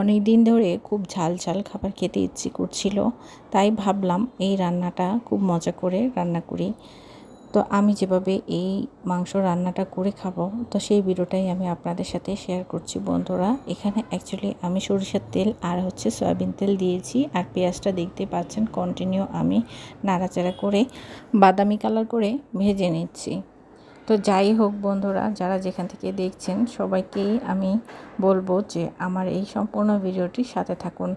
অনেক দিন ধরে খুব ঝাল ঝাল খাবার খেতে ইচ্ছে করছিল, তাই ভাবলাম এই রান্নাটা খুব মজা করে রান্না করি। তো আমি যেভাবে এই মাংস রান্নাটা করে খাব, তো সেই ভিডিওটাই আমি আপনাদের সাথে শেয়ার করছি বন্ধুরা। এখানে অ্যাকচুয়ালি আমি সরিষার তেল আর হচ্ছে সয়াবিন তেল দিয়েছি, আর পেঁয়াজটা দেখতে পাচ্ছেন কন্টিনিউ আমি নাড়াচাড়া করে বাদামি কালার করে ভেজে নিচ্ছি। তো যাই হোক বন্ধুরা, যারা যেখান থেকে দেখছেন সবাইকেই আমি বলব যে আমার এই সম্পূর্ণ ভিডিওটির সাথে থাকুন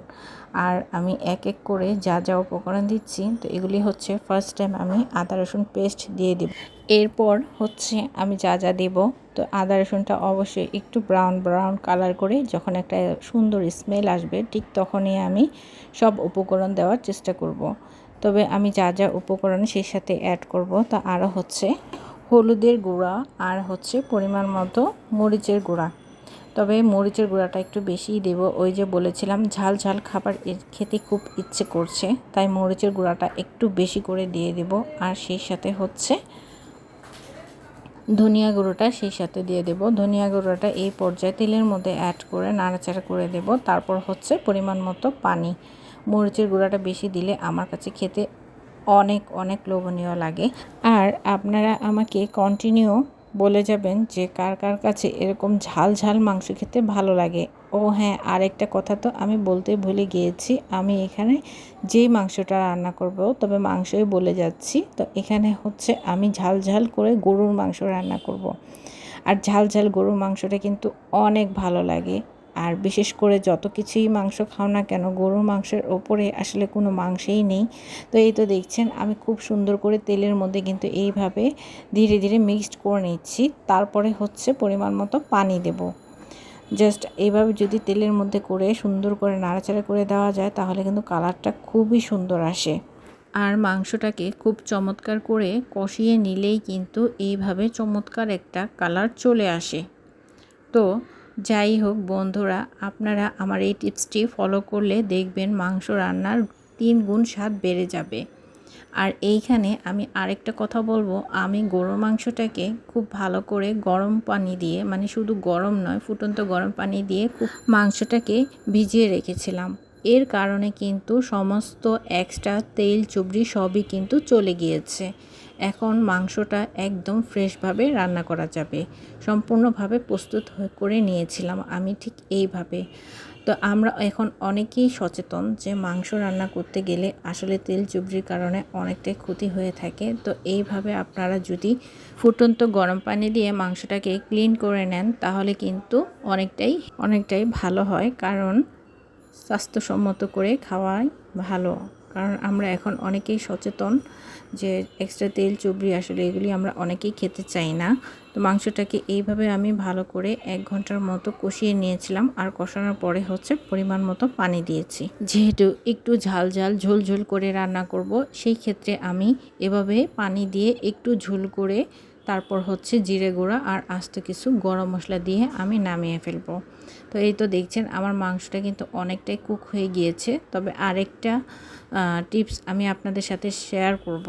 আর আমি এক এক করে যা যা উপকরণ দিচ্ছি, তো এগুলি হচ্ছে ফার্স্ট টাইম আমি আদা, রসুন পেস্ট দিয়ে দেব এরপর হচ্ছে আমি যা যা দেব, তো আদা, রসুনটা অবশ্যই একটু ব্রাউন ব্রাউন কালার করে যখন একটা সুন্দর স্মেল আসবে, ঠিক তখনই আমি সব উপকরণ দেওয়ার চেষ্টা করব। তবে আমি যা যা উপকরণ সেই সাথে অ্যাড করব, তা আরও হচ্ছে হলুদের গুঁড়া আর হচ্ছে পরিমাণ মতো মরিচের গুঁড়া। তবে মরিচের গুঁড়াটা একটু বেশিই দেব। ওই যে বলেছিলাম, ঝাল ঝাল খাবার খেতে খুব ইচ্ছে করছে, তাই মরিচের গুঁড়াটা একটু বেশি করে দিয়ে দেব। আর সেই সাথে হচ্ছে ধনিয়া গুঁড়োটা সেই সাথে দিয়ে দেব। ধনিয়া গুঁড়োটা এই পর্যায়ে তেলের মধ্যে অ্যাড করে নাড়াচাড়া করে দেব। তারপর হচ্ছে পরিমাণ মতো পানি। মরিচের গুঁড়াটা বেশি দিলে আমার কাছে খেতে অনেক অনেক লোভনীয় লাগে। আর আপনারা আমাকে কন্টিনিউ বলে যাবেন যে কার কার কাছে এরকম ঝাল ঝাল মাংস খেতে ভালো লাগে। ও হ্যাঁ আরেকটা কথা তো আমি বলতে ভুলে গিয়েছি। আমি এখানে যেই মাংসটা রান্না করব, তবে মাংসই বলে যাচ্ছি। তো এখানে হচ্ছে আমি ঝাল ঝাল করে গরুর মাংস রান্না করব। আর ঝাল ঝাল গরুর মাংসটা কিন্তু অনেক ভালো লাগে। আর বিশেষ করে যত কিছুই মাংস খাও না কেন, গরুর মাংসের ওপরে আসলে কোনো মাংসই নেই। তো এই তো দেখছেন, আমি খুব সুন্দর করে তেলের মধ্যে কিন্তু এইভাবে ধীরে ধীরে মিক্সড করে নিচ্ছি। তারপরে হচ্ছে পরিমাণ মতো পানি দেব। জাস্ট এইভাবে যদি তেলের মধ্যে করে সুন্দর করে নাড়াচাড়া করে দেওয়া যায়, তাহলে কিন্তু কালারটা খুবই সুন্দর আসে। আর মাংসটাকে খুব চমৎকার করে কষিয়ে নিলেই কিন্তু এইভাবে চমৎকার একটা কালার চলে আসে। তো যাই হোক বন্ধুরা, আপনারা আমার এই টিপসটি ফলো করলে দেখবেন মাংস রান্নার তিন গুণ স্বাদ বেড়ে যাবে। আর এইখানে আমি আরেকটা কথা বলব, আমি গরুর মাংসটাকে খুব ভালো করে গরম পানি দিয়ে মানে শুধু গরম নয়, ফুটন্ত গরম পানি দিয়ে খুব মাংসটাকে ভিজিয়ে রেখেছিলাম। এর কারণে কিন্তু সমস্ত এক্সট্রা তেল, চুবড়ি সবই কিন্তু চলে গিয়েছে। এখন মাংসটা একদম ফ্রেশভাবে রান্না করা যাবে। সম্পূর্ণভাবে প্রস্তুত করে নিয়েছিলাম আমি ঠিক এইভাবে। তো আমরা এখন অনেকেই সচেতন যে মাংস রান্না করতে গেলে আসলে তেল, চুবড়ির কারণে অনেকটাই ক্ষতি হয়ে থাকে। তো এইভাবে আপনারা যদি ফুটন্ত গরম পানি দিয়ে মাংসটাকে ক্লিন করে নেন তাহলে কিন্তু অনেকটাই অনেকটাই ভালো হয়। কারণ স্বাস্থ্যসম্মত করে খাওয়াই ভালো। কারণ আমরা এখন অনেকেই সচেতন যে এক্সট্রা তেল, চুবড়ি আসলে এগুলি আমরা অনেকেই খেতে চাই না। তো মাংসটাকে এইভাবে আমি ভালো করে এক ঘণ্টার মতো কষিয়ে নিয়েছিলাম আর কষানোর পরে হচ্ছে পরিমাণ মতো পানি দিয়েছি। যেহেতু একটু ঝাল ঝাল, ঝোল ঝোল করে রান্না করব, সেই ক্ষেত্রে আমি এভাবে পানি দিয়ে একটু ঝোল করে তারপর হচ্ছে জিরে গুঁড়া আর আস্ত কিছু গরম মশলা দিয়ে আমি নামিয়ে ফেলব। তো এই তো দেখছেন আমার মাংসটা কিন্তু অনেকটাই কুক হয়ে গিয়েছে। তবে আরেকটা টিপস আমি আপনাদের সাথে শেয়ার করব।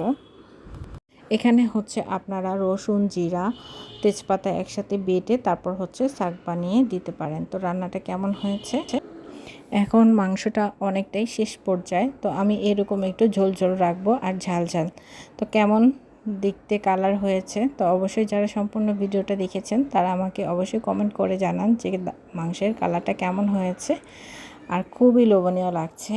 এখানে হচ্ছে আপনারা রসুন, জিরা, তেজপাতা একসাথে বেটে তারপর হচ্ছে শাক বানিয়ে দিতে পারেন। তো রান্নাটা কেমন হয়েছে? এখন মাংসটা অনেকটাই শেষ পর্যায়ে। তো আমি এরকম একটু ঝোল ঝোল রাখব আর ঝাল ঝাল। তো কেমন দেখতে কালার হয়েছে, তো অবশ্যই যারা সম্পূর্ণ ভিডিওটা দেখেছেন, তারা আমাকে অবশ্যই কমেন্ট করে জানান যে মাংসের কালারটা কেমন হয়েছে আর খুবই লোভনীয় লাগছে।